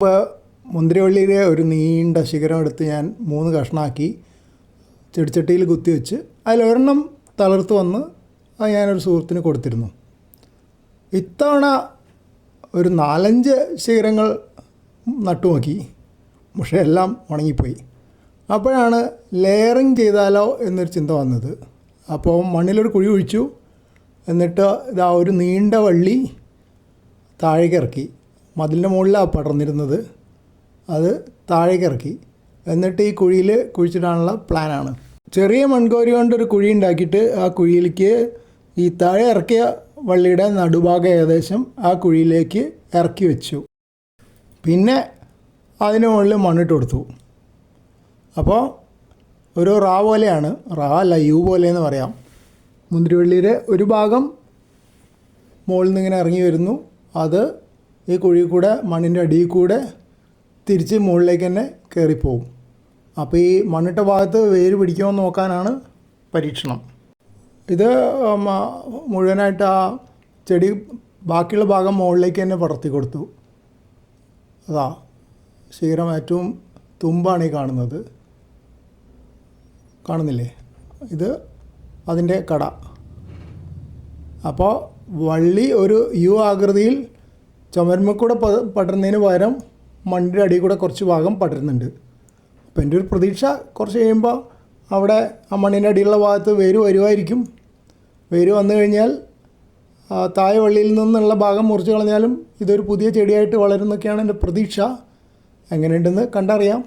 ഇപ്പോൾ മുന്തിരിവള്ളിയിലെ ഒരു നീണ്ട ശിഖരം എടുത്ത് ഞാൻ മൂന്ന് കഷ്ണാക്കി ചെടിച്ചട്ടിയിൽ കുത്തിവെച്ച് അതിലൊരെണ്ണം തളർത്ത് വന്ന് അത് ഞാനൊരു സുഹൃത്തിന് കൊടുത്തിരുന്നു. ഇത്തവണ ഒരു നാലഞ്ച് ശിഖരങ്ങൾ നട്ടുനോക്കി. പക്ഷേ എല്ലാം ഉണങ്ങിപ്പോയി. അപ്പോഴാണ് ലെയറിങ് ചെയ്താലോ എന്നൊരു ചിന്ത വന്നത്. അപ്പോൾ മണ്ണിലൊരു കുഴി ഒഴിച്ചു. എന്നിട്ട് ഇതാ ഒരു നീണ്ട വള്ളി താഴേക്ക് ഇറക്കി. മതിലിന്റെ മുകളിലാണ് പടർന്നിരുന്നത്. അത് താഴേക്ക് ഇറക്കി എന്നിട്ട് ഈ കുഴിയിൽ കുഴിച്ചിടാനുള്ള പ്ലാനാണ്. ചെറിയ മൺകോരി കൊണ്ടൊരു കുഴി ഉണ്ടാക്കിയിട്ട് ആ കുഴിയിലേക്ക് ഈ താഴെ ഇറക്കിയ വള്ളിയുടെ നടുഭാഗം ഏകദേശം ആ കുഴിയിലേക്ക് ഇറക്കി വെച്ചു. പിന്നെ അതിന് മുകളിൽ മണ്ണിട്ട് കൊടുത്തു. അപ്പോൾ ഒരു റാ പോലെയാണ്. റാ അല്ല യു പോലെയെന്ന് പറയാം. മുന്തിരിവള്ളിയുടെ ഒരു ഭാഗം മുകളിൽ നിന്ന് ഇങ്ങനെ ഇറങ്ങി വരുന്നു. അത് ഈ കുഴി കൂടെ മണ്ണിന്റെ അടിയിൽ കൂടെ തിരിച്ച് മുകളിലേക്ക് തന്നെ കയറിപ്പോവും അപ്പോൾ ഈ മണ്ണിട്ട ഭാഗത്ത് വേര് പിടിക്കുമോ നോക്കാനാണ് പരീക്ഷണം. ഇത് മുഴുവനായിട്ട് ആ ചെടി ബാക്കിയുള്ള ഭാഗം മുകളിലേക്ക് തന്നെ പടർത്തി കൊടുത്തു. അതാ ശീരം ഏറ്റവും തുമ്പാണ് ഈ കാണുന്നത്. കാണുന്നില്ലേ? ഇത് അതിന്റെ കട. അപ്പോൾ വള്ളി ഒരു യു ആകൃതിയിൽ ചുമരുമ്മ കൂടെ പടരുന്നതിന് പകരം മണ്ണിന്റെ അടിയിൽ കൂടെ കുറച്ച് ഭാഗം പടരുന്നുണ്ട്. അപ്പോൾ എന്റെ ഒരു പ്രതീക്ഷ കുറച്ച് കഴിയുമ്പോൾ അവിടെ ആ മണ്ണിന്റെ അടിയിലുള്ള ഭാഗത്ത് വേര് വരുമായിരിക്കും വേര് വന്നു കഴിഞ്ഞാൽ താഴെ വള്ളിയിൽ നിന്നുള്ള ഭാഗം മുറിച്ച് കളഞ്ഞാലും ഇതൊരു പുതിയ ചെടിയായിട്ട് വളരുന്നൊക്കെയാണ് എന്റെ പ്രതീക്ഷ. എങ്ങനെയുണ്ടെന്ന് കണ്ടറിയാം.